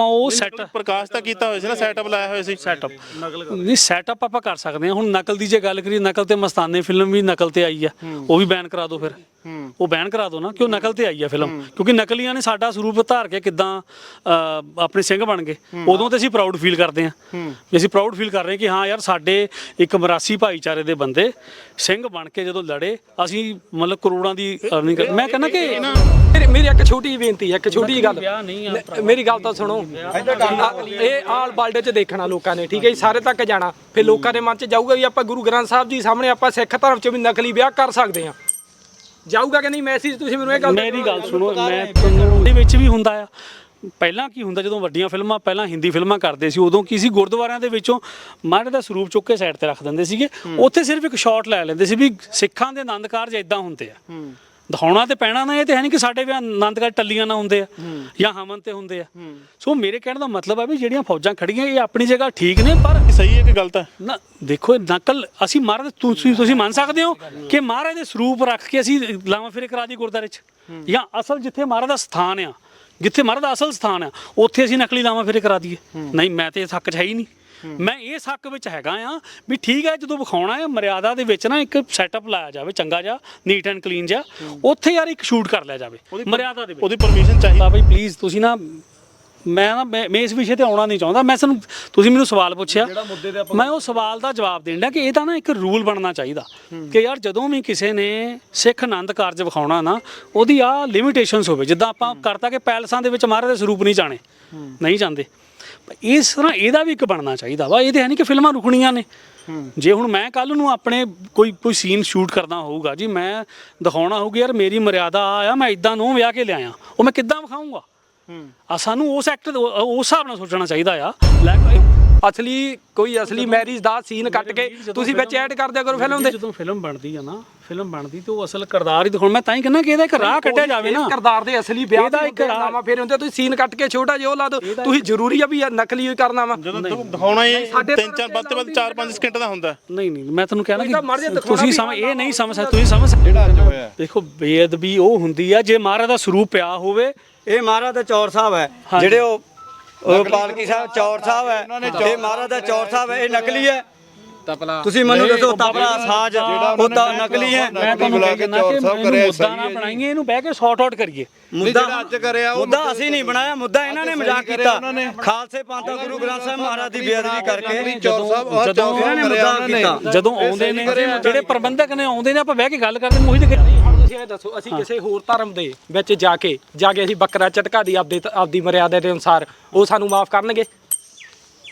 ਉਹ ਸੈਟ ਪ੍ਰਕਾਸ਼ ਤਾਂ ਕੀਤਾ ਹੋਇਆ ਸੀ ਨਾ ਸੈਟਅਪ ਲਾਇਆ ਹੋਇਆ ਸੀ। ਸੈਟਅਪ ਨਹੀਂ ਸੈਟਅਪ ਆਪਾਂ ਕਰ ਸਕਦੇ ਹਾਂ। ਹੁਣ ਨਕਲ ਦੀ ਜੇ ਗੱਲ ਕਰੀਏ ਨਕਲ ਤੇ ਮਸਤਾਨੇ ਫਿਲਮ ਵੀ ਨਕਲ ਤੇ ਆਈ ਆ। ਉਹ ਵੀ ਬੈਨ ਕਰਾ ਦਿਓ ਫਿਰ। ਉਹ ਬੈਨ ਕਰਾ ਦਿਓ ਨਾ ਕਿਉਂ ਨਕਲ ਤੇ ਆਈ ਆ ਫਿਲਮ ਕਿਉਂਕਿ ਨਕਲੀਆਂ ਨੇ ਸਾਡਾ ਸਰੂਪ ਧਾਰ ਕੇ ਕਿਦਾਂ ਆਪਣੇ ਸਿੰਘ ਬਣ ਗਏ। ਉਦੋਂ ਤੇ ਅਸੀਂ ਪ੍ਰਾਊਡ ਫੀਲ ਕਰਦੇ ਹਾਂ। ਵੀ ਅਸੀਂ ਪ੍ਰਾਊਡ ਫੀਲ ਕਰ ਰਹੇ ਕਿ ਹਾਂ ਯਾਰ ਸਾਡੇ ਇੱਕ ਮਰਾਸੀ ਭਾਈਚਾਰੇ ਦੇ ਬੰਦੇ ਸਿੰਘ ਬਣ ਕੇ ਜਦੋਂ ਲੜੇ ਅਸੀਂ ਮਤਲਬ ਕਰੋੜਾਂ ਦੀ ਅਰਨਿੰਗ ਕਰ ਮੈਂ ਕਹਿੰਦਾ ਕਿ ਮੇਰੀ ਇੱਕ ਛੋਟੀ ਬੇਨਤੀ ਹੈ ਇੱਕ ਛੋਟੀ ਗੱਲ। ਮੇਰੀ ਗੱਲ ਤਾਂ ਸੁਣੋ। ਇਹ ਆਲ ਵਰਲਡ 'ਚ ਦੇਖਣਾ ਲੋਕਾਂ ਨੇ ਠੀਕ ਹੈ ਜੀ? ਸਾਰੇ ਤੱਕ ਜਾਣਾ। ਫਿਰ ਲੋਕਾਂ ਦੇ ਮਨ 'ਚ ਜਾਊਗਾ ਵੀ ਆਪਾਂ ਗੁਰੂ ਗ੍ਰੰਥ ਸਾਹਿਬ ਜੀ ਸਾਹਮਣੇ ਆਪਾਂ ਸਿੱਖ ਧਰਮ 'ਚ ਵੀ ਨਕਲੀ ਵਿਆਹ ਕਰ ਸਕਦੇ ਹਾਂ। ਜਾਊਗਾ ਕਿ ਨਹੀਂ? ਮੈਸੇਜ ਤੁਸੀਂ ਮੈਨੂੰ ਇਹ ਗੱਲ ਮੇਰੀ ਗੱਲ ਸੁਣੋ ਮੈਂ ਤੁਹਾਨੂੰ ਦੇ ਵਿੱਚ ਵੀ ਹੁੰਦਾ ਆ। ਪਹਿਲਾਂ ਕੀ ਹੁੰਦਾ ਜਦੋਂ ਵੱਡੀਆਂ ਫਿਲਮਾਂ ਪਹਿਲਾਂ ਹਿੰਦੀ ਫਿਲਮਾਂ ਕਰਦੇ ਸੀ ਉਦੋਂ ਕੀ ਸੀ? ਗੁਰਦੁਆਰਿਆਂ ਦੇ ਵਿੱਚੋਂ ਮਹਾਰਾਜ ਦਾ ਸਰੂਪ ਚੁੱਕ ਕੇ ਸਾਈਡ ਤੇ ਰੱਖ ਦਿੰਦੇ ਸੀਗੇ। ਉੱਥੇ ਸਿਰਫ ਇੱਕ ਸ਼ਾਟ ਲੈ ਲੈਂਦੇ ਸੀ ਵੀ ਸਿੱਖਾਂ ਦੇ ਆਨੰਦ ਕਾਰਜ ਇਦਾਂ ਹੁੰਦੇ ਆ। ਦਿਖਾਉਣਾ ਤੇ ਪੈਣਾ ਨਾ ਇਹ ਤੇ ਹੈ ਨਹੀਂ ਕਿ ਸਾਡੇ ਵੀ ਆਨੰਦ ਕਾਰਜ ਟੱਲੀਆਂ ਨਾ ਹੁੰਦੇ ਆ ਜਾਂ ਹਮਨ ਤੇ ਹੁੰਦੇ ਆ। ਸੋ ਮੇਰੇ ਕਹਿਣ ਦਾ ਮਤਲਬ ਹੈ ਵੀ ਜਿਹੜੀਆਂ ਫੌਜਾਂ ਖੜੀਆਂ ਇਹ ਆਪਣੀ ਜਗ੍ਹਾ ਠੀਕ ਨੇ ਪਰ ਸਹੀ ਹੈ ਕਿ ਗਲਤ ਹੈ? ਨਾ ਦੇਖੋ ਇਹ ਨਕਲ ਅਸੀਂ ਮਹਾਰਾਜ ਤੁਸੀਂ ਤੁਸੀਂ ਮੰਨ ਸਕਦੇ ਹੋ ਕਿ ਮਹਾਰਾਜ ਦੇ ਸਰੂਪ ਰੱਖ ਕੇ ਅਸੀਂ ਲਾਵਾਂ ਫੇਰੇ ਕਰਾ ਦੀ ਗੁਰਦਾਰੇ 'ਚ। ਜਾਂ ਅਸਲ ਜਿੱਥੇ ਮਹਾਰਾਜ ਦਾ ਸਥਾਨ ਆ ਜਿੱਥੇ ਮਹਾਰਾਜ ਦਾ ਅਸਲ ਸਥਾਨ ਆ ਉੱਥੇ ਅਸੀਂ ਨਕਲੀ ਲਾਵਾਂ ਫੇਰੇ ਕਰਾ ਦਈਏ। ਨਹੀਂ ਮੈਂ ਤੇ ਇਸ ਹੱਕ 'ਚ ਹੈ ਹੀ ਨਹੀਂ। ਮੈਂ ਇਸ ਹੱਕ ਵਿੱਚ ਹੈਗਾ ਆ ਵੀ ਠੀਕ ਹੈ ਜਦੋਂ ਵਿਖਾਉਣਾ ਹੈ ਮਰਿਆਦਾ ਦੇ ਵਿੱਚ ਨਾ ਇੱਕ ਸੈਟਅਪ ਲਾਇਆ ਜਾਵੇ ਚੰਗਾ ਜਿਹਾ ਨੀਟ ਐਂਡ ਕਲੀਨ ਜਿਹਾ ਉੱਥੇ ਯਾਰ ਇੱਕ ਸ਼ੂਟ ਕਰ ਲਿਆ ਜਾਵੇ ਮਰਿਆਦਾ ਦੇ ਵਿੱਚ। ਉਹਦੀ ਪਰਮਿਸ਼ਨ ਚਾਹੀਦੀ। ਤਾਂ ਬਈ ਪਲੀਜ਼ ਤੁਸੀਂ ਨਾ ਮੈਂ ਨਾ ਮੈਂ ਇਸ ਵਿਸ਼ੇ ਤੇ ਆਉਣਾ ਨਹੀਂ ਚਾਹੁੰਦਾ। ਮੈਂ ਤੁਹਾਨੂੰ ਤੁਸੀਂ ਮੈਨੂੰ ਸਵਾਲ ਪੁੱਛਿਆ। ਮੈਂ ਉਹ ਸਵਾਲ ਦਾ ਜਵਾਬ ਦੇਣ ਡਿਆ ਕਿ ਇਹ ਤਾਂ ਨਾ ਇੱਕ ਰੂਲ ਬਣਨਾ ਚਾਹੀਦਾ ਕਿ ਯਾਰ ਜਦੋਂ ਵੀ ਕਿਸੇ ਨੇ ਸਿੱਖ ਆਨੰਦ ਕਾਰਜ ਵਿਖਾਉਣਾ ਨਾ ਉਹਦੀ ਆ ਲਿਮਿਟੇਸ਼ਨਸ ਹੋਵੇ। ਜਿੱਦਾਂ ਆਪਾਂ ਕਰਤਾ ਕਿ ਪੈਲਸਾਂ ਦੇ ਵਿੱਚ ਮਹਾਰਾਜ ਦੇ ਸਰੂਪ ਨਹੀਂ ਜਾਣੇ ਨਹੀਂ ਜਾਂਦੇ। ਇਸ ਤਰ੍ਹਾਂ ਇਹਦਾ ਵੀ ਇੱਕ ਬਣਨਾ ਚਾਹੀਦਾ ਵਾ ਇਹ ਤੇ ਹੈ ਨਹੀਂ ਕਿ ਫਿਲਮਾਂ ਰੁਕਣੀਆਂ ਨੇ। ਜੇ ਹੁਣ ਮੈਂ ਕੱਲ ਨੂੰ ਆਪਣੇ ਕੋਈ ਕੋਈ ਸੀਨ ਸ਼ੂਟ ਕਰਨਾ ਹੋਊਗਾ ਜੀ ਮੈਂ ਦਿਖਾਉਣਾ ਹੋਊਗਾ ਯਾਰ ਮੇਰੀ ਮਰਿਆਦਾ ਆ ਆ ਮੈਂ ਇਦਾਂ ਨੂੰ ਵਿਆਹ ਕੇ ਲਿਆਇਆ ਉਹ ਮੈਂ ਕਿੱਦਾਂ ਵਿਖਾਊਂਗਾ? ਆ ਸਾਨੂੰ ਉਸ ਐਕਟ ਉਸ ਹਿਸਾਬ ਨਾਲ ਸੋਚਣਾ ਚਾਹੀਦਾ ਆ। ਲੈ ਅਸਲੀ ਕੋਈ ਅਸਲੀ ਮੈਰਿਜ ਦਾ ਸੀਨ ਕੱਟ ਕੇ ਤੁਸੀਂ ਵਿੱਚ ਐਡ ਕਰ ਦਿਆ ਕਰੋ ਫਿਲਮ ਦੇ। ਜਦੋਂ ਫਿਲਮ ਬਣਦੀ ਆ ਨਾ ਫਿਲਮ ਬਣਦੀ ਤੇ ਉਹ ਅਸਲ ਕਿਰਦਾਰ ਹੀ ਦਿਖਾਉਣ। ਮੈਂ ਤਾਂ ਹੀ ਕਹਿੰਦਾ ਕਿ ਇਹਦਾ ਇੱਕ ਰਾਹ ਕੱਢਿਆ ਜਾਵੇ ਨਾ। ਕਿਰਦਾਰ ਦੇ ਅਸਲੀ ਵਿਆਹ ਦਾ ਇੱਕ ਫੇਰ ਹੁੰਦੇ ਤੁਸੀਂ ਸੀਨ ਕੱਟ ਕੇ ਛੋਟਾ ਜਿਹਾ ਉਹ ਲਾ ਦਿਓ। ਤੁਸੀਂ ਜ਼ਰੂਰੀ ਆ ਵੀ ਇਹ ਨਕਲੀ ਹੀ ਕਰਨਾ ਵਾ। ਜਦੋਂ ਦਿਖਾਉਣਾ ਹੀ ਤਿੰਨ ਚਾਰ ਵੱਧ ਤੋਂ ਵੱਧ 4-5 ਸਕਿੰਟ ਦਾ ਹੁੰਦਾ। ਨਹੀਂ ਨਹੀਂ ਮੈਂ ਤੁਹਾਨੂੰ ਕਹਿਣਾ ਕਿ ਤੁਸੀਂ ਸਮਝ ਇਹ ਨਹੀਂ ਸਮਝ ਸਕਦੇ ਤੁਸੀਂ ਸਮਝ ਜਿਹੜਾ ਅੱਜ ਹੋਇਆ। ਦੇਖੋ ਬੇਅਦਬੀ ਉਹ ਹੁੰਦੀ ਆ ਜੇ ਮਹਾਰਾਜ ਦਾ ਸਰੂਪ ਪਿਆ ਹੋਵੇ ਇਹ ਮਹਾਰਾਜ ਦਾ ਚੌਰ ਸਾਹਿਬ ਹੈ। ਜਿਹੜੇ ਉਹ ਉਹ ਪਾਲਕੀ ਸਾਹਿਬ ਚੌਰ ਸਾਹਿਬ ਹੈ ਇਹ ਮਹਾਰਾਜ ਦਾ ਚੌਰ ਸਾਹਿਬ ਹੈ ਇਹ ਨਕਲੀ ਹੈ। ਤੁਸੀਂ ਮੈਨੂੰ ਦੱਸੋ ਤਬਲਾ ਸਾਜ ਉਹ ਤਾਂ ਨਕਲੀ ਹੈ? ਮੈਂ ਤੁਹਾਨੂੰ ਕਹਿ ਕਹਿੰਦਾ ਕਿ ਇਹਨੂੰ ਮੁੱਦਾ ਨਾ ਬਣਾਈਏ ਇਹਨੂੰ ਬਹਿ ਕੇ ਸੌਟ ਆਊਟ ਕਰੀਏ। ਮੁੱਦਾ ਅੱਜ ਕਰਿਆ ਮੁੱਦਾ ਅਸੀਂ ਨਹੀਂ ਬਣਾਇਆ ਮੁੱਦਾ ਇਹਨਾਂ ਨੇ ਮਜ਼ਾਕ ਕੀਤਾ। ਖਾਲਸੇ ਪੰਥ ਗੁਰੂ ਗ੍ਰੰਥ ਸਾਹਿਬ ਮਹਾਰਾਜ ਦੀ ਬੇਅਦਬੀ ਕਰਕੇ ਜਦੋਂ ਜਦੋਂ ਇਹਨਾਂ ਨੇ ਮੁੱਦਾ ਕੀਤਾ। ਜਦੋਂ ਆਉਂਦੇ ਨੇ ਜਿਹੜੇ ਪ੍ਰਬੰਧਕ ਨੇ ਆਉਂਦੇ ਨੇ ਆਪਾਂ ਬਹਿ ਕੇ ਗੱਲ ਕਰਦੇ ਮੋਹਿਤ ਤੁਸੀਂ ਇਹ ਦੱਸੋ ਅਸੀਂ ਕਿਸੇ ਹੋਰ ਧਰਮ ਦੇ ਵਿੱਚ ਜਾ ਕੇ ਜਾ ਕੇ ਅਸੀਂ ਬੱਕਰਾ ਝਟਕਾ ਦੀ ਆਪਦੇ ਆਪਦੀ ਮਰਿਆਦਾ ਦੇ ਅਨੁਸਾਰ ਉਹ ਸਾਨੂੰ ਮਾਫ ਕਰਨਗੇ?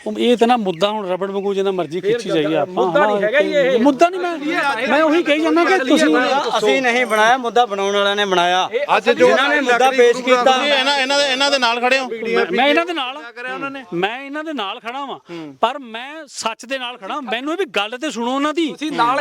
ਉਹ ਇਹ ਤਾਂ ਨਾ ਮੁੱਦਾ ਹੁਣ ਰਬੜ ਵਾਂਗੂ ਜਿੰਨਾ ਮਰਜ਼ੀ ਖਿੱਚੀ ਜਾਈਏ ਆਪਾਂ ਮੁੱਦਾ ਨਹੀਂ ਹੈਗਾ ਇਹ। ਮੁੱਦਾ ਨਹੀਂ ਮੈਂ ਮੈਂ ਉਹੀ ਕਹੀ ਜਾਂਦਾ ਕਿ ਤੁਸੀਂ ਅਸੀਂ ਨਹੀਂ ਬਣਾਇਆ ਮੁੱਦਾ ਬਣਾਉਣ ਵਾਲਿਆਂ ਨੇ ਬਣਾਇਆ। ਅੱਜ ਜਿਨ੍ਹਾਂ ਨੇ ਮੁੱਦਾ ਪੇਸ਼ ਕੀਤਾ ਇਹਨਾਂ ਇਹਨਾਂ ਦੇ ਇਹਨਾਂ ਦੇ ਨਾਲ ਖੜੇ ਹੋ। ਮੈਂ- ਇਹਨਾਂ ਦੇ ਨਾਲ ਮੈਂ ਇਹਨਾਂ ਦੇ ਨਾਲ ਖੜਾ ਵਾਂ ਪਰ ਮੈਂ ਸੱਚ ਦੇ ਨਾਲ ਖੜਾ ਮੈਨੂੰ ਇਹ ਵੀ ਗੱਲ ਤੇ ਸੁਣੋ ਉਹਨਾਂ ਦੀ।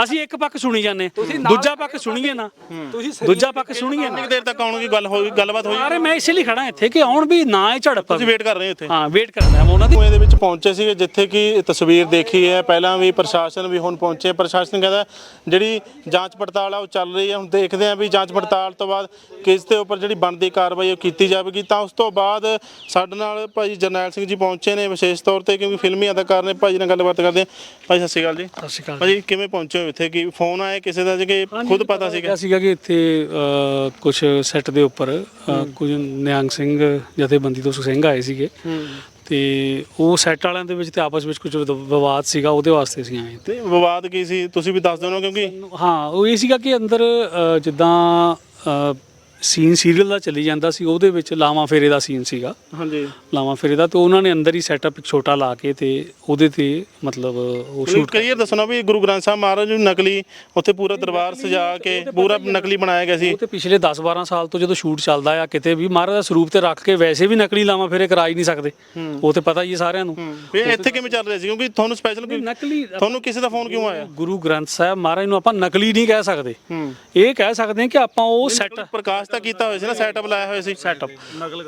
ਅਸੀਂ ਇੱਕ ਪੱਖ ਸੁਣੀ ਜਾਂਦੇ। ਦੂਜਾ ਪੱਖ ਸੁਣੀਏ ਨਾ। ਤੁਸੀਂ ਦੂਜਾ ਪੱਖ ਸੁਣੀਏ ਨਾ। ਕਿੰਨੀ ਦੇਰ ਤੱਕ ਆਉਣਗੀ? ਗੱਲ ਹੋਈ ਗੱਲਬਾਤ ਹੋਈ? ਅਰੇ ਮੈਂ ਇਸੇ ਲਈ ਖੜਾ ਇੱਥੇ ਕਿ ਆਉਣ ਵੀ ਨਾ ਇਹ ਝੜਪ ਤੁਸੀਂ ਵੇਟ ਕਰ ਰਹੇ ਹੋ ਇੱਥੇ। ਹਾਂ ਵੇਟ ਕਰਦਾ ਮੈਂ ਉਹਨਾਂ ਦੀ ਦੇ ਵਿੱਚ ਪਹੁੰਚੇ ਸੀਗੇ ਜਿੱਥੇ ਕਿ ਤਸਵੀਰ ਦੇਖੀ ਹੈ। ਪਹਿਲਾਂ ਵੀ ਪ੍ਰਸ਼ਾਸਨ ਵੀ ਹੁਣ ਪਹੁੰਚੇ। ਪ੍ਰਸ਼ਾਸਨ ਕਹਿੰਦਾ ਜਿਹੜੀ ਜਾਂਚ ਪੜਤਾਲ ਆ ਉਹ ਚੱਲ ਰਹੀ ਹੈ। ਹੁਣ ਦੇਖਦੇ ਆ ਵੀ ਜਾਂਚ ਪੜਤਾਲ ਤੋਂ ਬਾਅਦ ਕਿਸ ਦੇ ਉੱਪਰ ਜਿਹੜੀ ਬਣਦੀ ਕਾਰਵਾਈ ਉਹ ਕੀਤੀ ਜਾਵੇਗੀ। ਤਾਂ ਉਸ ਤੋਂ ਬਾਅਦ ਸਾਡੇ ਨਾਲ ਭਾਈ ਜਰਨੈਲ ਸਿੰਘ ਜੀ ਪਹੁੰਚੇ ਨੇ ਵਿਸ਼ੇਸ਼ ਤੌਰ ਤੇ ਕਿਉਂਕਿ ਫਿਲਮੀ ਅਦਾਕਾਰ ਨੇ ਭਾਜੀ ਨਾਲ ਗੱਲਬਾਤ ਕਰਦੇ ਆ ਭਾਈ ਸਤਿ ਸ਼੍ਰੀ ਅਕਾਲ ਜੀ। ਸਤਿ ਸ਼੍ਰੀ ਅਕਾਲ ਭਾਜੀ ਕਿਵੇਂ ਪਹੁੰਚੇ ਹੋ ਇੱਥੇ? ਕਿ ਫੋਨ ਆਇਆ ਕਿਸੇ ਦਾ ਜੀ ਕਿ ਖੁਦ ਪਤਾ ਸੀਗਾ? ਸੀਗਾ ਕਿ ਇੱਥੇ ਕੁਝ ਸੈੱਟ ਦੇ ਉੱਪਰ ਕੁਝ ਨਿਹੰਗ ਸਿੰਘ ਜਥੇਬੰਦੀ ਤੋਂ ਸਿੰਘ ਆਏ ਸੀਗੇ। ਤੇ ਉਹ ਸੈੱਟ ਵਾਲਿਆਂ ਦੇ ਵਿੱਚ ਤੇ ਆਪਸ ਵਿੱਚ ਕੁਝ ਵਿਦ- ਵਿਵਾਦ ਸੀਗਾ ਉਹਦੇ ਵਾਸਤੇ ਅਸੀਂ ਆਏ ਤੇ ਵਿਵਾਦ ਕੀ ਸੀ? ਤੁਸੀਂ ਵੀ ਦੱਸ ਦਿਓ ਨਾ ਕਿਉਂਕਿ ਹਾਂ ਉਹ ਇਹ ਸੀਗਾ ਕਿ ਅੰਦਰ ਅ, ਜਿੱਦਾਂ ਸੀਨ ਸੀਰੀਅਲ ਦਾ ਚੱਲੀ ਜਾਂਦਾ ਸੀ ਉਹਦੇ ਵਿੱਚ ਲਾਵਾਂ ਫੇਰੇ ਦਾ ਸੀਨ ਸੀਗਾ। ਹਾਂਜੀ। ਲਾਵਾਂ ਫੇਰੇ ਦਾ ਤੇ ਉਹਨਾਂ ਨੇ ਅੰਦਰ ਹੀ ਸੈਟਅਪ ਇੱਕ ਛੋਟਾ ਲਾ ਕੇ ਤੇ ਉਹਦੇ ਤੇ ਮਤਲਬ ਉਹ ਸ਼ੂਟ ਕਲੀਅਰ ਦੱਸਣਾ ਵੀ ਗੁਰੂ ਗ੍ਰੰਥ ਸਾਹਿਬ ਮਹਾਰਾਜ ਨੂੰ ਨਕਲੀ ਉੱਥੇ ਪੂਰਾ ਦਰਬਾਰ ਸਜਾ ਕੇ ਪੂਰਾ ਨਕਲੀ ਬਣਾਇਆ ਗਿਆ ਸੀ। ਉਹ ਤੇ ਪਿਛਲੇ 10-12 ਸਾਲ ਤੋਂ ਜਦੋਂ ਸ਼ੂਟ ਚੱਲਦਾ ਆ ਕਿਤੇ ਵੀ ਮਹਾਰਾਜ ਦਾ ਸਰੂਪ ਤੇ ਰੱਖ ਕੇ ਵੈਸੇ ਵੀ ਨਕਲੀ ਲਾਵਾਂ ਫੇਰੇ ਕਰਾ ਹੀ ਨਹੀਂ ਸਕਦੇ। ਉਹ ਤੇ ਪਤਾ ਹੀ ਹੈ ਸਾਰਿਆਂ ਨੂੰ। ਫਿਰ ਇੱਥੇ ਕਿਵੇਂ ਚੱਲ ਰਿਹਾ ਸੀ? ਕਿਉਂਕਿ ਤੁਹਾਨੂੰ ਸਪੈਸ਼ਲ ਨਕਲੀ ਤੁਹਾਨੂੰ ਕਿਸੇ ਦਾ ਫੋਨ ਕਿਉਂ ਆਇਆ? ਗੁਰੂ ਗ੍ਰੰਥ ਸਾਹਿਬ ਮਹਾਰਾਜ ਨੂੰ ਆਪਾਂ ਨਕਲੀ ਨਹੀਂ ਕਹਿ ਸਕਦੇ। ਇਹ ਕਹਿ ਸਕਦੇ ਹਾਂ ਕਿ ਆਪਾਂ ਉਹ ਸੈਟ ਪ੍ਰਕਾਸ਼ ਤਾਂ ਕੀਤਾ ਹੋਇਆ ਸੀ ਨਾ ਸੈਟਅਪ ਲਾਇਆ ਹੋਇਆ ਸੀ। ਸੈਟਅਪ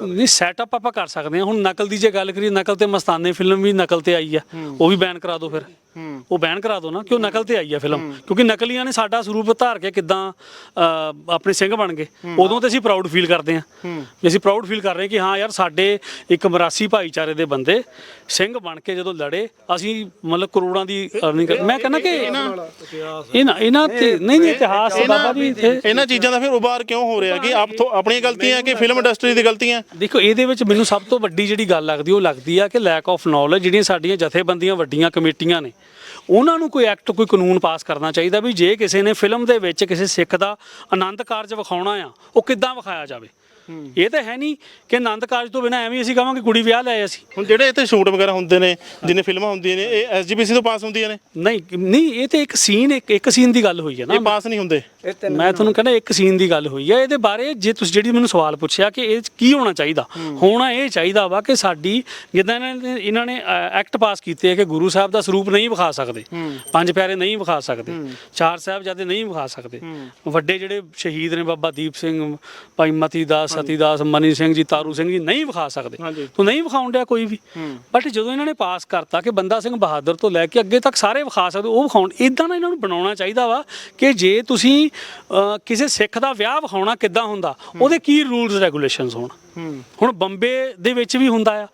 ਨਹੀਂ ਸੈਟਅਪ ਆਪਾਂ ਕਰ ਸਕਦੇ ਹਾਂ। ਹੁਣ ਨਕਲ ਦੀ ਜੇ ਗੱਲ ਕਰੀਏ ਨਕਲ ਤੇ ਮਸਤਾਨੇ ਫਿਲਮ ਵੀ ਨਕਲ ਤੇ ਆਈ ਆ। ਉਹ ਵੀ ਬੈਨ ਕਰਾ ਦਿਓ ਫਿਰ। ਉਹ ਬੈਨ ਕਰਾ ਦਿਓ ਨਾ ਕਿ ਉਹ ਨਕਲ ਤੇ ਆਈ ਹੈ ਫਿਲਮ। ਕਿਉਂਕਿ ਨਕਲੀਆਂ ਨੇ ਸਾਡਾ ਸਰੂਪ ਧਾਰ ਕੇ ਕਿਦਾਂ ਆਪਣੇ ਸਿੰਘ ਬਣ ਗਏ। ਉਦੋਂ ਤੇ ਅਸੀਂ ਪ੍ਰਾਊਡ ਫੀਲ ਕਰਦੇ ਵੀ ਅਸੀਂ ਪ੍ਰਾਊਡ ਫੀਲ ਕਰ ਰਹੇ ਹਾਂ ਕਿ ਹਾਂ ਯਾਰ ਸਾਡੇ ਇੱਕ ਮਰਾਸੀ ਭਾਈਚਾਰੇ ਦੇ ਬੰਦੇ ਸਿੰਘ ਬਣ ਕੇ ਜਦੋਂ ਲੜੇ ਅਸੀਂ ਮਤਲਬ ਕਰੋੜਾਂ ਦੀ ਅਰਨਿੰਗ ਮੈਂ ਕਹਿੰਦਾ ਕਿ ਇਹਨਾਂ ਇਹਨਾਂ ਤੇ ਨਹੀਂ ਨਹੀਂ ਇਤਿਹਾਸ ਬਾਬਾ ਜੀ ਇੱਥੇ ਇਹਨਾਂ ਚੀਜ਼ਾਂ ਦਾ ਫਿਰ ਉਬਾਰ ਕਿਉਂ ਹੋ ਰਿਹਾ ਕਿ ਆਪ ਤੋਂ- ਆਪਣੀਆਂ ਗਲਤੀਆਂ ਕਿ ਫਿਲਮ ਇੰਡਸਟਰੀ ਦੀ ਗਲਤੀਆਂ? ਦੇਖੋ ਇਹਦੇ ਵਿੱਚ ਮੈਨੂੰ ਸਭ ਤੋਂ ਵੱਡੀ ਜਿਹੜੀ ਗੱਲ ਲੱਗਦੀ ਉਹ ਲੱਗਦੀ ਆ ਕਿ ਲੈਕ ਆਫ ਨੌਲੇਜ ਜਿਹੜੀਆਂ ਸਾਡੀਆਂ ਜਥੇਬੰਦੀਆਂ ਵੱਡੀਆਂ ਕਮੇਟੀਆਂ ਨੇ। ਉਹਨਾਂ ਨੂੰ ਕੋਈ ਐਕਟ, ਕੋਈ ਕਾਨੂੰਨ ਪਾਸ ਕਰਨਾ ਚਾਹੀਦਾ ਵੀ ਜੇ ਕਿਸੇ ਨੇ ਫਿਲਮ ਦੇ ਵਿੱਚ ਕਿਸੇ ਸਿੱਖ ਦਾ ਆਨੰਦ ਕਾਰਜ ਵਿਖਾਉਣਾ ਆ, ਉਹ ਕਿੱਦਾਂ ਵਿਖਾਇਆ ਜਾਵੇ? ਇਹ ਤਾਂ ਹੈ ਨਹੀਂ ਕਿ ਆਨੰਦ ਕਾਰਜ ਤੋਂ ਬਿਨਾਂ ਐਵੇਂ ਅਸੀਂ ਕਹਾਂਗੇ ਕੁੜੀ ਵਿਆਹ ਲੈ ਅਸੀਂ। ਹੁਣ ਜਿਹੜੇ ਇੱਥੇ ਸ਼ੂਟ ਵਗੈਰਾ ਹੁੰਦੇ ਨੇ ਜਿੰਨੇ ਫਿਲਮਾਂ ਹੁੰਦੀਆਂ ਨੇ ਇਹ ਐਸਜੀਪੀਸੀ ਤੋਂ ਪਾਸ ਹੁੰਦੀਆਂ ਨੇ? ਨਹੀਂ ਨਹੀਂ ਇਹ ਤੇ ਇੱਕ ਸੀਨ ਇੱਕ ਇੱਕ ਸੀਨ ਦੀ ਗੱਲ ਹੋਈ ਹੈ ਇਹ ਨਾ ਪਾਸ ਨਹੀਂ ਹੁੰਦੇ? ਮੈਂ ਤੁਹਾਨੂੰ ਕਹਿੰਦਾ ਇੱਕ ਸੀਨ ਦੀ ਗੱਲ ਹੋਈ ਹੈ। ਇਹਦੇ ਬਾਰੇ ਜੇ ਤੁਸੀਂ ਜਿਹੜੀ ਮੈਨੂੰ ਸਵਾਲ ਪੁੱਛਿਆ ਕਿ ਇਹ 'ਚ ਕੀ ਹੋਣਾ ਚਾਹੀਦਾ? ਹੋਣਾ ਇਹ ਚਾਹੀਦਾ ਵਾ ਕਿ ਸਾਡੀ ਜਿੱਦਾਂ ਇਹਨਾਂ ਨੇ ਇਹਨਾਂ ਨੇ ਐਕਟ ਪਾਸ ਕੀਤੇ ਹੈ ਕਿ ਗੁਰੂ ਸਾਹਿਬ ਦਾ ਸਰੂਪ ਨਹੀਂ ਵਿਖਾ ਸਕਦੇ। ਪੰਜ ਪਿਆਰੇ ਨਹੀਂ ਵਿਖਾ ਸਕਦੇ। ਚਾਰ ਸਾਹਿਬਜ਼ਾਦੇ ਨਹੀਂ ਵਿਖਾ ਸਕਦੇ। ਵੱਡੇ ਜਿਹੜੇ ਸ਼ਹੀਦ ਨੇ ਬਾਬਾ ਦੀਪ ਸਿੰਘ ਭਾਈ ਮਤੀ ਦਾਸ ਸਤੀ ਦਾਸ ਮਨੀ ਸਿੰਘ ਜੀ ਤਾਰੂ ਸਿੰਘ ਜੀ ਨਹੀਂ ਵਿਖਾ ਸਕਦੇ। ਤੂੰ ਨਹੀਂ ਵਿਖਾਉਣ ਡਿਆ ਕੋਈ ਵੀ। ਬਟ ਜਦੋਂ ਇਹਨਾਂ ਨੇ ਪਾਸ ਕਰਤਾ ਕਿ ਬੰਦਾ ਸਿੰਘ ਬਹਾਦਰ ਤੋਂ ਲੈ ਕੇ ਅੱਗੇ ਤੱਕ ਸਾਰੇ ਵਿਖਾ ਸਕਦੇ ਉਹ ਵਿਖਾਉਣ ਇਦਾਂ ਨਾ ਇਹਨਾਂ ਨੂੰ ਬਣਾਉਣਾ ਚਾਹੀਦਾ ਵਾ ਕਿ ਜੇ ਤੁਸੀਂ ਕਿਸੇ ਸਿੱਖ ਦਾ ਵਿਆਹ ਵਿਖਾਉਣਾ ਕਿੱਦਾਂ ਹੁੰਦਾ ਉਹਦੇ ਕੀ ਰੂਲਸ ਰੈਗੂਲੇਸ਼ਨਸ ਹੋਣ? ਹੁਣ ਬੰਬੇ ਦੇ ਵਿੱਚ ਵੀ ਹੁੰਦਾ ਆ।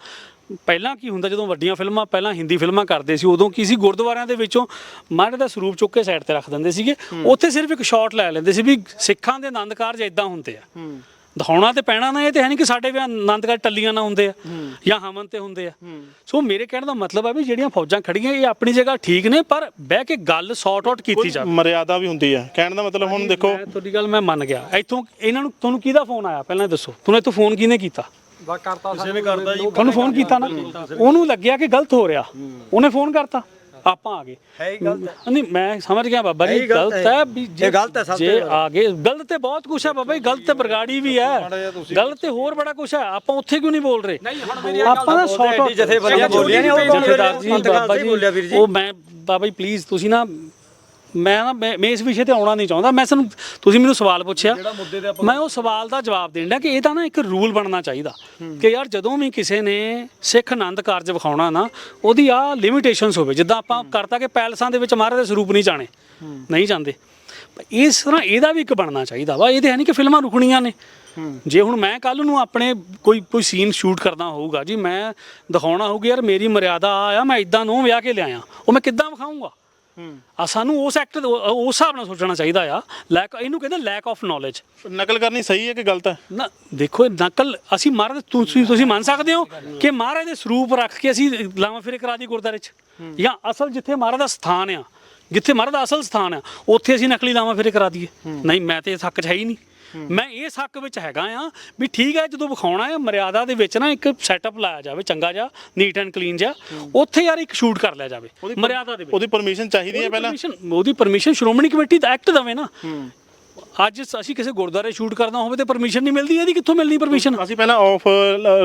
ਪਹਿਲਾਂ ਕੀ ਹੁੰਦਾ ਜਦੋਂ ਵੱਡੀਆਂ ਫਿਲਮਾਂ ਪਹਿਲਾਂ ਹਿੰਦੀ ਫਿਲਮਾਂ ਕਰਦੇ ਸੀ ਉਦੋਂ ਕੀ ਸੀ? ਗੁਰਦੁਆਰਿਆਂ ਦੇ ਵਿੱਚੋਂ ਮਹਾਰਾਜ ਦਾ ਸਰੂਪ ਚੁੱਕ ਕੇ ਸਾਈਡ ਤੇ ਰੱਖ ਦਿੰਦੇ ਸੀਗੇ। ਉੱਥੇ ਸਿਰਫ ਇੱਕ ਸ਼ਾਟ ਲੈ ਲੈਂਦੇ ਸੀ ਵੀ ਸਿੱਖਾਂ ਦੇ ਆਨੰਦ ਕਾਰਜ ਇਦਾਂ ਹੁੰਦੇ ਆ। ਦਿਖਾਉਣਾ ਤੇ ਪੈਣਾ ਨਾ ਇਹ ਤੇ ਹੈ ਨਹੀਂ ਕਿ ਸਾਡੇ ਵੀ ਆਨੰਦ ਕਾਰਜ ਟੱਲੀਆਂ ਨਾ ਹੁੰਦੇ ਆ ਜਾਂ ਹਮਨ ਤੇ ਹੁੰਦੇ ਆ। ਸੋ ਮੇਰੇ ਕਹਿਣ ਦਾ ਮਤਲਬ ਹੈ ਵੀ ਜਿਹੜੀਆਂ ਫੌਜਾਂ ਖੜੀਆਂ ਇਹ ਆਪਣੀ ਜਗ੍ਹਾ ਠੀਕ ਨੇ ਪਰ ਬਹਿ ਕੇ ਗੱਲ ਸੌਟ ਆਊਟ ਕੀਤੀ ਜਾਵੇ। ਮਰਿਆਦਾ ਵੀ ਹੁੰਦੀ ਆ। ਕਹਿਣ ਦਾ ਮਤਲਬ ਹੁਣ ਦੇਖੋ ਮੈਂ ਤੁਹਾਡੀ ਗੱਲ ਮੈਂ ਮੰਨ ਗਿਆ। ਇੱਥੋਂ ਇਹਨਾਂ ਨੂੰ ਤੁਹਾਨੂੰ ਕਿਹਦਾ ਫੋਨ ਆਇਆ? ਪਹਿਲਾਂ ਇਹ ਦੱਸੋ। ਤੁਹਾਨੂੰ ਇੱਥੋਂ ਫੋਨ ਕਿਹਨੇ ਕੀਤਾ? ਵਾ ਕਰਤਾ ਕਿਸੇ ਨੇ ਕਰਦਾ ਜੀ। ਤੁਹਾਨੂੰ ਫੋਨ ਕੀਤਾ ਨਾ? ਉਹਨੂੰ ਲੱਗਿਆ ਕਿ ਗਲਤ ਹੋ ਰਿਹਾ। ਉਹਨੇ ਫੋਨ ਕਰਤਾ? ਆਪਾਂ ਆ ਗਏ। ਹੈ ਹੀ ਗਲਤ ਨਹੀਂ ਮੈਂ ਸਮਝ ਗਿਆ ਬਾਬਾ ਜੀ ਗਲਤ ਹੈ। ਵੀ ਇਹ ਗਲਤ ਹੈ ਸਭ ਤੋਂ ਜੇ। ਆ ਗਏ ਗਲਤ ਤੇ ਬਹੁਤ ਕੁਛ ਹੈ ਬਾਬਾ ਜੀ ਗਲਤ ਤੇ ਬਰਗਾੜੀ ਵੀ ਹੈ। ਗਲਤ ਤੇ ਹੋਰ ਬੜਾ ਕੁਛ ਹੈ ਆਪਾਂ ਉੱਥੇ ਕਿਉਂ ਨਹੀਂ ਬੋਲ ਰਹੇ? ਨਹੀਂ ਹੁਣ ਮੇਰੀ ਆਪਾਂ ਨਾ ਸ਼ਾਰਟ ਆਊਟ ਜਥੇਬੰਦੀਆਂ ਬੋਲੀਆਂ ਨੇ ਉਹ ਜਥੇਦਾਰ ਜੀ ਬਾਬਾ ਜੀ ਬੋਲਿਆ ਵੀਰ ਜੀ। ਉਹ ਮੈਂ ਬਾਬਾ ਜੀ ਪਲੀਜ਼ ਤੁਸੀਂ ਨਾ ਮੈਂ ਨਾ ਮੈਂ ਮੈਂ ਇਸ ਵਿਸ਼ੇ ਤੇ ਆਉਣਾ ਨਹੀਂ ਚਾਹੁੰਦਾ। ਮੈਂ ਸਾਨੂੰ ਤੁਸੀਂ ਮੈਨੂੰ ਸਵਾਲ ਪੁੱਛਿਆ। ਮੈਂ ਉਹ ਸਵਾਲ ਦਾ ਜਵਾਬ ਦੇਣਾ ਕਿ ਇਹ ਤਾਂ ਨਾ ਇੱਕ ਰੂਲ ਬਣਨਾ ਚਾਹੀਦਾ। ਕਿ ਯਾਰ ਜਦੋਂ ਵੀ ਕਿਸੇ ਨੇ ਸਿੱਖ ਆਨੰਦ ਕਾਰਜ ਵਿਖਾਉਣਾ ਨਾ ਉਹਦੀ ਆ ਲਿਮਿਟੇਸ਼ਨਸ ਹੋਵੇ। ਜਿੱਦਾਂ ਆਪਾਂ ਕਰਤਾ ਕਿ ਪੈਲਸਾਂ ਦੇ ਵਿੱਚ ਮਹਾਰਾਜ ਦੇ ਸਰੂਪ ਨਹੀਂ ਜਾਣੇ। ਨਹੀਂ ਜਾਂਦੇ। ਇਸ ਤਰ੍ਹਾਂ ਇਹਦਾ ਵੀ ਇੱਕ ਬਣਨਾ ਚਾਹੀਦਾ ਵਾ। ਇਹ ਤੇ ਹੈ ਨਹੀਂ ਕਿ ਫਿਲਮਾਂ ਰੁਕਣੀਆਂ ਨੇ। ਜੇ ਹੁਣ ਮੈਂ ਕੱਲ ਨੂੰ ਆਪਣੇ ਕੋਈ ਕੋਈ ਸੀਨ ਸ਼ੂਟ ਕਰਨਾ ਹੋਊਗਾ ਜੀ ਮੈਂ ਦਿਖਾਉਣਾ ਹੋਊਗਾ ਯਾਰ ਮੇਰੀ ਮਰਿਆਦਾ ਆ ਆ ਮੈਂ ਇਦਾਂ ਨੂੰ ਵਿਆਹ ਕੇ ਲਿਆਇਆ। ਉਹ ਮੈਂ ਕਿੱਦਾਂ ਵਿਖਾਊਂਗਾ? ਆ ਸਾਨੂੰ ਉਸ ਐਕਟ ਉਸ ਹਿਸਾਬ ਨਾਲ ਸੋਚਣਾ ਚਾਹੀਦਾ ਆ। ਲੈਕ ਇਹਨੂੰ ਕਹਿੰਦੇ ਲੈਕ ਆਫ ਨੌਲੇਜ ਨਕਲ ਕਰਨੀ ਸਹੀ ਹੈ ਕਿ ਗਲਤ ਹੈ? ਨਾ ਦੇਖੋ ਇਹ ਨਕਲ ਅਸੀਂ ਮਹਾਰਾਜ ਤੁਸੀਂ ਤੁਸੀਂ ਮੰਨ ਸਕਦੇ ਹੋ ਕਿ ਮਹਾਰਾਜ ਦੇ ਸਰੂਪ ਰੱਖ ਕੇ ਅਸੀਂ ਲਾਵਾਂ ਫੇਰੇ ਕਰਾ ਦੀ ਗੁਰਦਾਰੇ 'ਚ। ਜਾਂ ਅਸਲ ਜਿੱਥੇ ਮਹਾਰਾਜ ਦਾ ਸਥਾਨ ਆ ਜਿੱਥੇ ਮਹਾਰਾਜ ਦਾ ਅਸਲ ਸਥਾਨ ਆ ਉੱਥੇ ਅਸੀਂ ਨਕਲੀ ਲਾਵਾਂ ਫੇਰੇ ਕਰਾ ਦਈਏ ਨਹੀਂ ਮੈਂ ਤੇ ਇਸ ਹੱਕ 'ਚ ਹੈ ਹੀ ਨਹੀਂ। ਮੈਂ ਇਸ ਹੱਕ ਵਿੱਚ ਹੈਗਾ ਆ ਵੀ ਠੀਕ ਹੈ ਜਦੋਂ ਵਿਖਾਉਣਾ ਹੈ ਮਰਿਆਦਾ ਦੇ ਵਿੱਚ ਨਾ ਇੱਕ ਸੈਟਅਪ ਲਾਇਆ ਜਾਵੇ ਚੰਗਾ ਜਿਹਾ ਨੀਟ ਐਂਡ ਕਲੀਨ ਜਿਹਾ ਉੱਥੇ ਯਾਰ ਇੱਕ ਸ਼ੂਟ ਕਰ ਲਿਆ ਜਾਵੇ ਮਰਿਆਦਾ ਦੇ ਵਿੱਚ। ਉਹਦੀ ਪਰਮਿਸ਼ਨ ਚਾਹੀਦੀ ਹੈ ਪਹਿਲਾਂ? ਉਹਦੀ ਪਰਮਿਸ਼ਨ ਸ਼੍ਰੋਮਣੀ ਕਮੇਟੀ ਦਾ ਐਕਟ ਦਵੇ ਨਾ। ਅੱਜ ਅਸੀਂ ਕਿਸੇ ਗੁਰਦੁਆਰੇ ਸ਼ੂਟ ਕਰਨਾ ਹੋਵੇ ਤੇ ਪਰਮਿਸ਼ਨ ਨਹੀਂ ਮਿਲਦੀ ਇਹਦੀ ਕਿੱਥੋਂ ਮਿਲਣੀ ਪਰਮਿਸ਼ਨ ਅਸੀਂ ਪਹਿਲਾਂ ਆਫ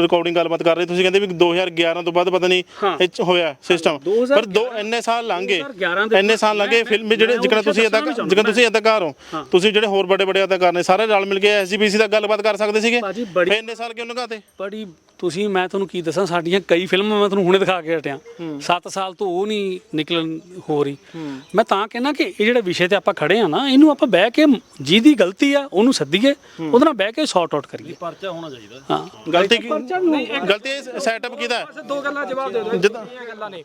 ਰਿਕਾਰਡਿੰਗ ਗੱਲਬਾਤ ਕਰ ਰਹੇ ਤੁਸੀਂ ਕਹਿੰਦੇ ਵੀ 2011 ਤੋਂ ਬਾਅਦ ਪਤਾ ਨਹੀਂ। ਇਹ 'ਚ ਹੋਇਆ ਸਿਸਟਮ 2011 ਪਰ ਦੋ ਇੰਨੇ ਸਾਲ ਲੰਘੇ 2011 ਦੇ ਇੰਨੇ ਸਾਲ ਲੰਘੇ ਫਿਲਮ ਜਿਹੜੇ ਜਿਕਣਾ ਤੁਸੀਂ ਅਦਾ ਜਿਕਣਾ ਤੁਸੀਂ ਅਦਾਕਾਰ ਹੋ ਤੁਸੀਂ ਜਿਹੜੇ ਹੋਰ ਵੱਡੇ ਵੱਡੇ ਅਦਾਕਾਰ ਨੇ ਸਾਰੇ ਰਲ ਮਿਲ ਕੇ ਐਸਜੀਪੀਸੀ ਦਾ ਗੱਲਬਾਤ ਕਰ ਸਕਦੇ ਸੀਗੇ। ਭਾਜੀ, ਬੜੀ- ਫਿਰ ਇੰਨੇ ਸਾਲ ਕਿਉਂ ਲੰਘਾਤੇ? ਬੜੀ ਤੁਸੀਂ ਮੈਂ ਤੁਹਾਨੂੰ ਕੀ ਦੱਸਾਂ ਸਾਡੀਆਂ ਕਈ ਫਿਲਮਾਂ ਮੈਂ ਤੁਹਾਨੂੰ ਹੁਣੇ ਦਿਖਾ ਕੇ ਹਟਿਆ। 7 ਸਾਲ ਤੋਂ ਉਹ ਨਹੀਂ ਨਿਕਲਣ ਹੋ ਰਹੀ। ਮੈਂ ਤਾਂ ਕਹਿੰਦਾ ਕਿ ਇਹ ਜਿਹੜੇ ਵਿਸ਼ੇ ਤੇ ਆਪਾਂ ਖੜੇ ਆ ਨਾ ਇਹਨੂੰ ਆਪਾਂ ਬਹਿ ਕੇ ਜਿਹਦੀ ਗਲਤੀ ਆ ਉਹਨੂੰ ਸੱਦੀਏ ਉਹਦੇ ਨਾਲ ਬਹਿ ਕੇ ਸੌਟ ਆਊਟ ਕਰੀਏ। ਪਰਚਾ ਹੋਣਾ ਚਾਹੀਦਾ। ਹਾਂ। ਗਲਤੀ ਕੀ ਗਲਤੀ ਸੈਟਅਪ ਕਿਹਦਾ ਹੈ? ਬਸ ਦੋ ਗੱਲਾਂ ਜਵਾਬ ਦੇ ਦਿਓ ਜਿੱਦਾਂ ਗੱਲਾਂ ਨੇ।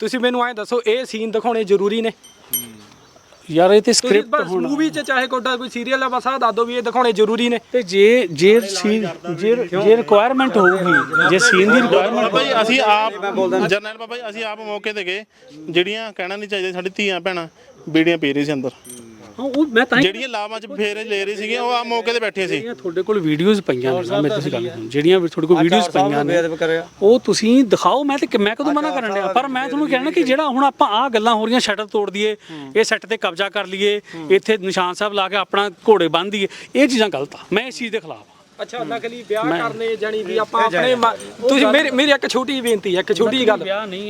ਤੁਸੀਂ ਮੈਨੂੰ ਐਂ ਦੱਸੋ ਇਹ ਸੀਨ ਦਿਖਾਉਣੇ ਜ਼ਰੂਰੀ ਨੇ? ਯਾਰ ਇਹ ਤੇ ਸਕ੍ਰਿਪਟ ਬਸ ਹੋਣਾ। ਮੂਵੀ 'ਚ ਚਾਹੇ ਕੋਡਾ ਕੋਈ ਸੀਰੀਅਲ ਆ ਬਸ ਆ ਦੱਸ ਦਿਓ ਵੀ ਇਹ ਦਿਖਾਉਣੇ ਜ਼ਰੂਰੀ ਨੇ। ਤੇ ਜੇ ਜੇ ਸੀ ਜੇ ਜੇ ਰਿਕੁਆਇਰਮੈਂਟ ਹੋਊਗੀ ਜੇ ਸੀਨ ਦੀ ਰਿਕੁਆਇਰਮੈਂਟ ਬਾਬਾ ਜੀ ਅਸੀਂ ਆਪ ਜਰਨੈਲ ਬਾਬਾ ਜੀ ਅਸੀਂ ਆਪ ਮੌਕੇ ਤੇ ਗਏ। ਜਿਹੜੀਆਂ ਕਹਿਣਾ ਨਹੀਂ ਚਾਹੀਦਾ ਸਾਡੀ ਧੀਆਂ ਭੈਣਾਂ ਬੀੜੀਆਂ ਪੀ ਰਹੀ ਸੀ ਅੰਦਰ। ਹਾਂ ਉਹ ਮੈਂ ਤਾਂ ਹੀ ਜਿਹੜੀਆਂ ਲਾਵਾਂ 'ਚ ਫੇਰੇ ਲੈ ਰਹੀ ਸੀਗੀਆਂ ਉਹ ਆ ਮੌਕੇ ਤੇ ਬੈਠੀਆਂ ਸੀ। ਜਿਹੜੀਆਂ ਤੁਹਾਡੇ ਕੋਲ ਵੀਡੀਓਜ਼ ਪਈਆਂ ਨੇ ਨਾ ਮੇਰੇ ਤੁਸੀਂ ਗੱਲ ਸੁਣੋ ਜਿਹੜੀਆਂ ਵੀ ਤੁਹਾਡੇ ਕੋਲ ਵੀਡੀਓਜ਼ ਪਈਆਂ ਨੇ ਬੇਅਦਬ ਕਰਿਆ। ਉਹ ਤੁਸੀਂ ਦਿਖਾਓ ਮੈਂ ਤੇ ਮੈਂ ਕਦੋਂ ਮਨਾ ਕਰਨ ਡਿਆ? ਪਰ ਮੈਂ ਤੁਹਾਨੂੰ ਕਹਿਣਾ ਕਿ ਜਿਹੜਾ ਹੁਣ ਆਪਾਂ ਆਹ ਗੱਲਾਂ ਹੋ ਰਹੀਆਂ ਸ਼ਟਰ ਤੋੜ ਦਈਏ ਇਹ ਸੈੱਟ ਤੇ ਕਬਜ਼ਾ ਕਰ ਲਈਏ ਇੱਥੇ ਨਿਸ਼ਾਨ ਸਾਹਿਬ ਲਾ ਕੇ ਆਪਣਾ ਘੋੜੇ ਬੰਨ ਦਈਏ ਇਹ ਚੀਜ਼ਾਂ ਗਲਤ ਆ। ਮੈਂ ਇਸ ਚੀਜ਼ ਦੇ ਖਿਲਾਫ ਆ ਅੱਛਾ ਨਕਲੀ ਵਿਆਹ ਕਰਨੇ ਜਾਨੀ ਵੀ ਆਪਾਂ ਆਪਣੇ ਮ- ਤੁਸੀਂ ਮੇਰੀ ਮੇਰੀ ਇੱਕ ਛੋਟੀ ਜਿਹੀ ਬੇਨਤੀ ਹੈ ਇੱਕ ਛੋਟੀ ਜਿਹੀ ਗੱਲ।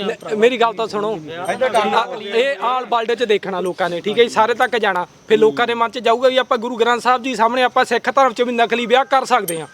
ਨ- ਮੇਰੀ ਗੱਲ ਤਾਂ ਸੁਣੋ। ਆ- ਇਹ ਆਲ ਵਰਲਡ 'ਚ ਦੇਖਣਾ ਲੋਕਾਂ ਨੇ ਠੀਕ ਹੈ ਜੀ? ਸਾਰੇ ਤੱਕ ਜਾਣਾ। ਫਿਰ ਲੋਕਾਂ ਦੇ ਮਨ 'ਚ ਜਾਊਗਾ ਵੀ ਆਪਾਂ ਗੁਰੂ ਗ੍ਰੰਥ ਸਾਹਿਬ ਜੀ ਸਾਹਮਣੇ ਆਪਾਂ ਸਿੱਖ ਧਰਮ 'ਚ ਵੀ ਨਕਲੀ ਵਿਆਹ ਕਰ ਸਕਦੇ ਹਾਂ।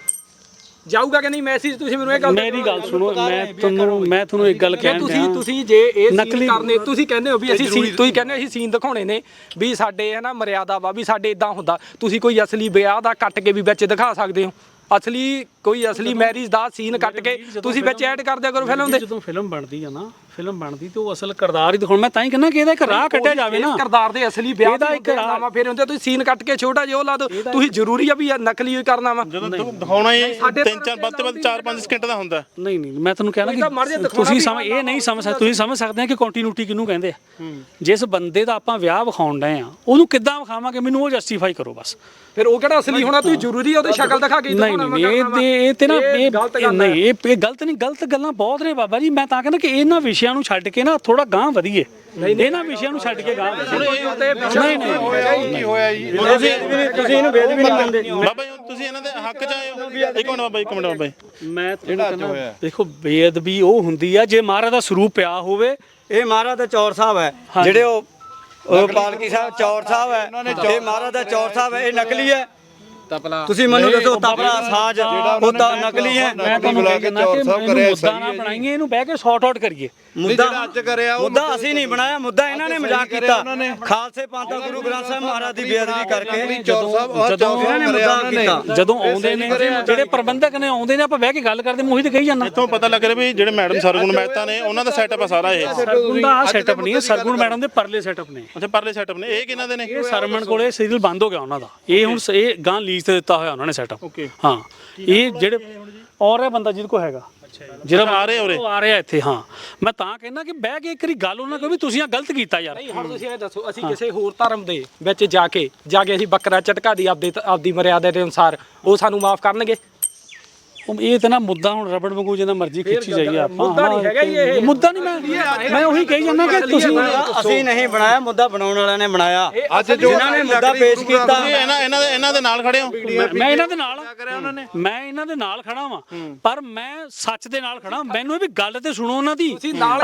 ਜਾਊਗਾ ਕਿ ਨਹੀਂ? ਮੈਸੇਜ ਤੁਸੀਂ ਮੈਨੂੰ ਇਹ ਗੱਲ ਮੇਰੀ ਗੱਲ ਸੁਣੋ ਮੈਂ ਤੁਹਾਨੂੰ ਮੈਂ ਤੁਹਾਨੂੰ ਇੱਕ ਗੱਲ ਕਹਿਣ ਤੁਸੀਂ ਤੁਸੀਂ ਜੇ ਇਹ ਸੀਨ ਨਕਲੀ- ਕਰਨੇ ਤੁਸੀਂ ਕਹਿੰਦੇ ਹੋ ਵੀ ਅਸੀਂ ਸੀਨ ਤੁਸੀਂ ਕਹਿੰਦੇ ਅਸੀਂ ਸੀਨ ਦਿਖਾਉਣੇ ਨੇ ਵੀ ਸਾਡੇ ਹੈ ਨਾ ਮਰਿਆਦਾ ਵਾ ਵੀ ਸਾਡੇ ਇਦਾਂ ਹੁੰਦਾ। ਤੁਸੀਂ ਕੋਈ ਅਸਲੀ ਵਿਆਹ ਦਾ ਕੱਟ ਕੇ ਵੀ ਵਿੱਚ ਦਿਖਾ ਸਕਦੇ ਹੋ। ਅਸਲੀ ਕੋਈ ਅਸਲੀ ਮੈਰਿਜ ਦਾ ਸੀਨ ਕੱਟ ਕੇ ਤੁਸੀਂ ਵਿੱਚ ਐਡ ਕਰ ਦਿਆ ਕਰੋ ਫਿਲਮ ਦੇ। ਜਦੋਂ ਫਿਲਮ ਬਣਦੀ ਆ ਨਾ ਫਿਲਮ ਬਣਦੀ ਤੇ ਉਹ ਅਸਲ ਕਿਰਦਾਰ ਹੀ ਦਿਖਾਉਣ ਮੈਂ ਤਾਂ ਹੀ ਕਹਿੰਦਾ ਕਿ ਇਹਦਾ ਇੱਕ ਰਾਹ ਕੱਢਿਆ ਜਾਵੇ ਨਾ। ਕਿਰਦਾਰ ਦੇ ਅਸਲੀ ਵਿਆਹ ਦਾ ਇੱਕ ਨਾਮਾ ਫਿਰ ਹੁੰਦੇ ਤੁਸੀਂ ਸੀਨ ਕੱਟ ਕੇ ਛੋਟਾ ਜਿਹਾ ਉਹ ਲਾ ਦਿਓ। ਤੁਸੀਂ ਜ਼ਰੂਰੀ ਆ ਵੀ ਨਕਲੀ ਹੀ ਕਰਨਾ ਵਾ। ਜਦੋਂ ਦਿਖਾਉਣਾ ਹੀ ਤਿੰਨ ਚਾਰ ਵੱਧ ਤੋਂ ਵੱਧ 4-5 ਸਕਿੰਟ ਦਾ ਹੁੰਦਾ। ਨਹੀਂ ਨਹੀਂ ਮੈਂ ਤੁਹਾਨੂੰ ਕਹਿਣਾ ਕਿ ਤੁਸੀਂ ਸਮਝ ਇਹ ਨਹੀਂ ਸਮਝ ਸਕਦੇ ਤੁਸੀਂ ਸਮਝ ਸਕਦੇ ਆ ਕਿ ਕੰਟੀਨਿਊਟੀ ਕਿਹਨੂੰ ਕਹਿੰਦੇ ਆ। ਜਿਸ ਬੰਦੇ ਦਾ ਆਪਾਂ ਵਿਆਹ ਵਿਖਾਉਣ ਡਏ ਆ ਉਹਨੂੰ ਕਿੱਦਾਂ ਵਿਖਾਵਾਂਗੇ? ਮੈਨੂੰ ਉਹ ਜਸਟੀਫਾਈ ਕਰੋ ਬਸ। ਫਿਰ ਉਹ ਕਿਹੜਾ ਅਸਲੀ ਹੋਣਾ? ਤੁਸੀਂ ਜ਼ਰੂਰੀ ਆ ਉਹਦੀ ਸ਼ਕਲ ਦਿਖਾ ਕੇ ਨਹੀਂ ਨਹੀਂ ਇਹ ਤੇ ਇਹ ਤੇ ਨਾ ਇਹ ਨਹੀਂ ਇਹ ਇਹ ਗਲਤ ਨਹੀਂ ਗਲਤ ਗੱਲਾਂ ਬਹੁਤ ਨੇ ਬਾਬਾ ਜੀ। ਮੈਂ ਤਾਂ ਕਹਿੰਦਾ ਕਿ ਇਹਨਾਂ ਵਿਸ਼ਿਆਂ ਨੂੰ ਛੱਡ ਕੇ ਨਾ ਥੋੜਾ ਗਾਂਹ ਵਧੀਏ। ਇਹਨਾਂ ਵਿਸ਼ਿਆਂ ਨੂੰ ਛੱਡ ਕੇ ਵਧੀਏ। ਨਹੀਂ ਨਹੀਂ ਤੁਸੀਂ ਇਹਨੂੰ ਵੇਦ ਵੀ ਨਹੀਂ ਮੰਨਦੇ। ਬਾਬਾ ਜੀ ਤੁਸੀਂ ਇਹਨਾਂ ਦੇ ਹੱਕ ਚ ਆਏ ਹੋ। ਇੱਕ ਮਿੰਟ ਬਾਬਾ ਜੀ, ਇੱਕ ਮਿੰਟ ਬਾਬਾ ਜੀ। ਮੈਂ ਤੁਹਾਨੂੰ ਕਹਿੰਦਾ ਦੇਖੋ ਬੇਅਦਬੀ ਉਹ ਹੁੰਦੀ ਆ ਜੇ ਮਹਾਰਾਜ ਦਾ ਸਰੂਪ ਪਿਆ ਹੋਵੇ ਇਹ ਮਹਾਰਾਜ ਦਾ ਚੌਰ ਸਾਹਿਬ ਹੈ। ਜਿਹੜੇ ਉਹ ਉਹ ਪਾਲਕੀ ਸਾਹਿਬ ਚੌਰ ਸਾਹਿਬ ਹੈ। ਇਹ ਮਹਾਰਾਜ ਦਾ ਚੌਰ ਸਾਹਿਬ ਹੈ। ਇਹ ਨਕਲੀ ਹੈ। ਤੁਸੀਂ ਮੈਨੂੰ ਦੱਸੋ ਤਬਲਾ ਸਾਜ਼ ਉਹ ਤਾਂ ਨਕਲੀ ਹੈ। ਮੈਂ ਤੁਹਾਨੂੰ ਕਹਿੰਦਾ ਕਿ ਇਹਨੂੰ ਮੁੱਦਾ ਨਾ ਬਣਾਈਏ ਇਹਨੂੰ ਬਹਿ ਕੇ ਸੌਟ ਆਊਟ ਕਰੀਏ। ਮੁੱਦਾ ਅੱਜ ਕਰਿਆ ਮੁੱਦਾ ਅਸੀਂ ਨਹੀਂ ਬਣਾਇਆ ਮੁੱਦਾ ਇਹਨਾਂ ਨੇ ਮਜ਼ਾਕ ਕੀਤਾ। ਖਾਲਸੇ ਪੰਥ ਦਾ ਗੁਰੂ ਗ੍ਰੰਥ ਸਾਹਿਬ ਮਹਾਰਾਜ ਦੀ ਬੇਅਦਬੀ ਕਰਕੇ ਜਦੋਂ ਇਹਨਾਂ ਨੇ ਮੁੱਦਾ ਕੀਤਾ ਜਦੋਂ ਆਉਂਦੇ ਨੇ ਜਿਹੜੇ ਪ੍ਰਬੰਧਕ ਨੇ ਆਉਂਦੇ ਨੇ ਆਪਾਂ ਬਹਿ ਕੇ ਗੱਲ ਕਰਦੇ ਮੈਂ ਉਹੀ ਤੇ ਕਹੀ ਜਾਂਦਾ। ਇੱਥੋਂ ਪਤਾ ਲੱਗ ਰਿਹਾ ਵੀ ਜਿਹੜੇ ਮੈਡਮ ਸਰਗੁਣ ਮਹਿਤਾ ਨੇ ਉਹਨਾਂ ਦਾ ਸੈਟਅਪ ਆ ਸਾਰਾ ਇਹ। ਸਰਗੁਣ ਦਾ ਸੈਟਅਪ ਨਹੀਂ ਹੈ ਸਰਗੁਣ ਮੈਡਮ ਦੇ ਪਰਲੇ ਸੈਟਅਪ ਨੇ। ਅੱਛਾ ਪਰਲੇ ਸੈਟਅਪ ਨੇ। ਇਹ ਕਿਹਨਾਂ ਦੇ ਨੇ? ਇਹ ਸਰਮਨ ਕੋਲੇ ਸੀਰੀਅਲ ਬੰਦ ਹੋ ਗਿਆ ਉਹਨਾਂ ਦਾ। ਇਹ ਹੁਣ ਇਹ ਗਾਂ ਲੀਜ਼ ਤੇ ਦਿੱਤਾ ਹੋਇਆ ਉਹਨਾਂ ਨੇ ਸੈਟਅਪ. ਹਾਂ। ਇਹ ਜਿਹੜੇ ਔਰ ਇਹ ਬੰਦਾ ਜਿਹਦੇ ਕੋ ਹੈਗਾ। ਜਿਹੜਾ ਆ ਰਹੇ ਉਰੇ? ਉਹ ਆ ਰਿਹਾ ਇੱਥੇ ਹਾਂ। ਮੈਂ ਤਾਂ ਕਹਿੰਦਾ ਕਿ ਬਹਿ ਕੇ ਇੱਕ ਵਾਰੀ ਗੱਲ ਉਹਨਾਂ ਕੋਈ ਵੀ ਤੁਸੀਂ ਆ ਗਲਤ ਕੀਤਾ ਯਾਰ। ਨਹੀਂ ਹੁਣ ਤੁਸੀਂ ਇਹ ਦੱਸੋ ਅਸੀਂ ਕਿਸੇ ਹੋਰ ਧਰਮ ਦੇ ਵਿੱਚ ਜਾ ਕੇ ਜਾ ਕੇ ਅਸੀਂ ਬੱਕਰਾ ਝਟਕਾ ਦੀ ਆਪਦੀ ਆਪਦੀ ਮਰਿਆਦਾ ਦੇ ਅਨੁਸਾਰ ਉਹ ਸਾਨੂੰ ਮਾਫ ਕਰਨਗੇ? ਉਹ ਇਹ ਤਾਂ ਨਾ ਮੁੱਦਾ ਹੁਣ ਰਬੜ ਵਾਂਗੂ ਜਿੰਨਾ ਮਰਜ਼ੀ ਖਿੱਚੀ ਜਾਈਏ ਆਪਾਂ ਮੁੱਦਾ ਨਹੀਂ ਹੈਗਾ ਜੀ ਇਹ। ਮੁੱਦਾ ਨਹੀਂ ਮੈਂ ਮੈਂ ਉਹੀ ਕਹੀ ਜਾਂਦਾ ਕਿ ਤੁਸੀਂ ਅਸੀਂ ਨਹੀਂ ਬਣਾਇਆ ਮੁੱਦਾ ਬਣਾਉਣ ਵਾਲਿਆਂ ਨੇ ਬਣਾਇਆ। ਅੱਜ ਜਿਨ੍ਹਾਂ ਨੇ ਮੁੱਦਾ ਪੇਸ਼ ਕੀਤਾ ਇਹਨਾਂ ਇਹਨਾਂ ਦੇ ਇਹਨਾਂ ਦੇ ਨਾਲ ਖੜੇ ਹੋ। ਮੈਂ- ਇਹਨਾਂ ਦੇ ਨਾਲ ਆ। ਮੈਂ ਇਹਨਾਂ ਦੇ ਨਾਲ ਖੜਾ ਵਾਂ। ਪਰ ਮੈਂ ਸੱਚ ਦੇ ਨਾਲ ਖੜਾ ਮੈਨੂੰ ਇਹ ਵੀ ਗੱਲ ਤੇ ਸੁਣੋ ਉਹਨਾਂ ਦੀ।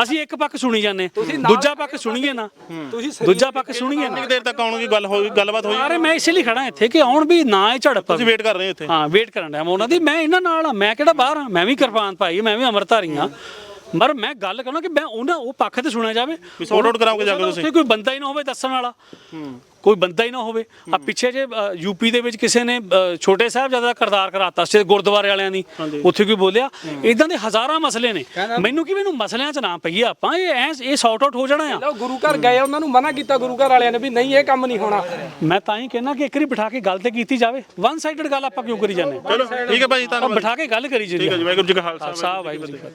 ਅਸੀਂ ਇੱਕ ਪੱਖ ਸੁਣੀ ਜਾਂਦੇ ਦੂਜਾ ਪੱਖ ਸੁਣੀਏ ਨਾ। ਦੂਜਾ ਪੱਖ ਸੁਣੀਏ ਕਿੰਨੀ ਨਾ। ਕੁ ਦੇਰ ਤੱਕ ਆਉਣਗੀ ਗੱਲ ਹੋਈ ਗੱਲਬਾਤ ਹੋਈ ਅਰੇ ਮੈਂ ਇਸੇ ਲਈ ਖੜਾ ਇੱਥੇ ਕਿ ਆਉਣ ਵੀ ਨਾ ਇਹ ਝੜਪ ਤੁਸੀਂ ਵੇਟ ਕਰ ਰਹੇ ਹੋ ਇੱਥੇ? ਹਾਂ ਵੇਟ ਕਰਨ ਡਿਆ ਮੈਂ ਉਹਨਾਂ ਦੀ। ਮੈਂ ਇਹਨਾਂ ਨਾਲ ਮੈਂ ਕਿਹੜਾ ਬਾਹਰ ਹਾਂ? ਮੈਂ ਵੀ ਕਿਰਪਾਨ ਭਾਈ ਮੈਂ ਵੀ ਅਮਰਧਾਰੀ ਹਾਂ। ਪਰ ਮੈਂ ਗੱਲ ਕਰਾਂ ਕਿ ਮੈਂ ਉਹਨਾਂ ਉਹ ਪੱਖ ਤੇ ਸੁਣਿਆ ਜਾਵੇ। sort out ਕਰਾਓਗੇ ਜਾ ਕੇ ਤੁਸੀਂ? ਕੋਈ ਬੰਦਾ ਹੀ ਨਾ ਹੋਵੇ ਦੱਸਣ ਵਾਲਾ। ਕੋਈ ਬੰਦਾ ਹੀ ਨਾ ਹੋਵੇ। ਆ ਪਿੱਛੇ ਜੇ ਯੂਪੀ ਦੇ ਵਿੱਚ ਕਿਸੇ ਨੇ ਛੋਟੇ ਸਾਹਿਬ ਜ਼ਿਆਦਾ ਕਰਤਾਰ ਕਰਾਤਾ ਸੀ ਗੁਰਦੁਆਰੇ ਵਾਲਿਆਂ ਦੀ। ਉੱਥੇ ਕੋਈ ਬੋਲਿਆ ਇਦਾਂ ਦੇ ਹਜ਼ਾਰਾਂ ਮਸਲੇ ਨੇ। ਮੈਨੂੰ ਕੀ ਮੈਨੂੰ ਮਸਲਿਆਂ 'ਚ ਨਾ ਪਈਏ ਆਪਾਂ? ਇਹ ਐ ਇਹ ਸੌਟ ਆਊਟ ਹੋ ਜਾਣਾ ਆ। ਲਓ ਗੁਰੂ ਘਰ ਗਏ ਉਹਨਾਂ ਨੂੰ ਮਨਾ ਕੀਤਾ ਗੁਰੂ ਘਰ ਵਾਲਿਆਂ ਨੇ ਵੀ ਨਹੀਂ ਇਹ ਕੰਮ ਨਹੀਂ ਹੋਣਾ। ਮੈਂ ਤਾਂ ਹੀ ਕਹਿੰਦਾ ਕਿ ਇੱਕ ਵਾਰੀ ਬਿਠਾ ਕੇ ਗੱਲ ਤੇ ਕੀਤੀ ਜਾਵੇ। ਵਨ ਸਾਈਡਡ ਗੱਲ ਆਪਾਂ ਕਿਉਂ ਕਰੀ ਜਾਂਦੇ ਚਲੋ ਠੀਕ ਹੈ ਆਪਾਂ ਧੰਨਵਾਦ। ਬਿਠਾ ਕੇ ਗੱਲ ਕਰੀ ਜੀ ਠੀਕ ਹੈ ਜੀ ਵਾਹਿਗੁਰੂ ਜੀ ਕਾ ਖਾਲਸਾ ਵਾਹਿਗੁਰੂ ਜੀ ਕੀ ਫਤਿਹ।